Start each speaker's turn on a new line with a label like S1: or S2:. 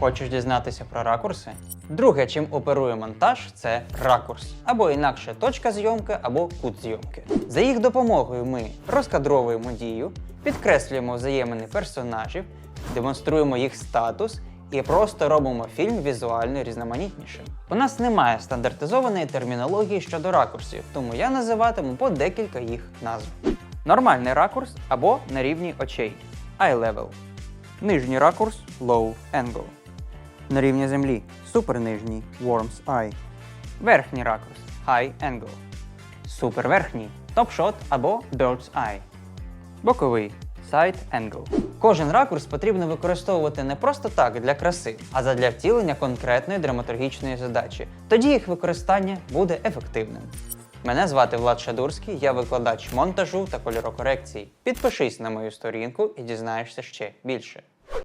S1: Хочеш дізнатися про ракурси? Друге, чим оперує монтаж, це ракурс, або інакше точка зйомки або кут зйомки. За їх допомогою ми розкадровуємо дію, підкреслюємо взаємини персонажів, демонструємо їх статус і просто робимо фільм візуально різноманітнішим. У нас немає стандартизованої термінології щодо ракурсів, тому я називатиму по декілька їх назв. Нормальний ракурс або на рівні очей eye level. Нижній ракурс low angle. На рівні землі супернижній worm's eye. Верхній ракурс high angle. Суперверхній top shot або bird's eye. Боковий side angle. Кожен ракурс потрібно використовувати не просто так для краси, а задля втілення конкретної драматургічної задачі. Тоді їх використання буде ефективним. Мене звати Влад Шадурський, я викладач монтажу та кольорокорекції. Підпишись на мою сторінку і дізнаєшся ще більше.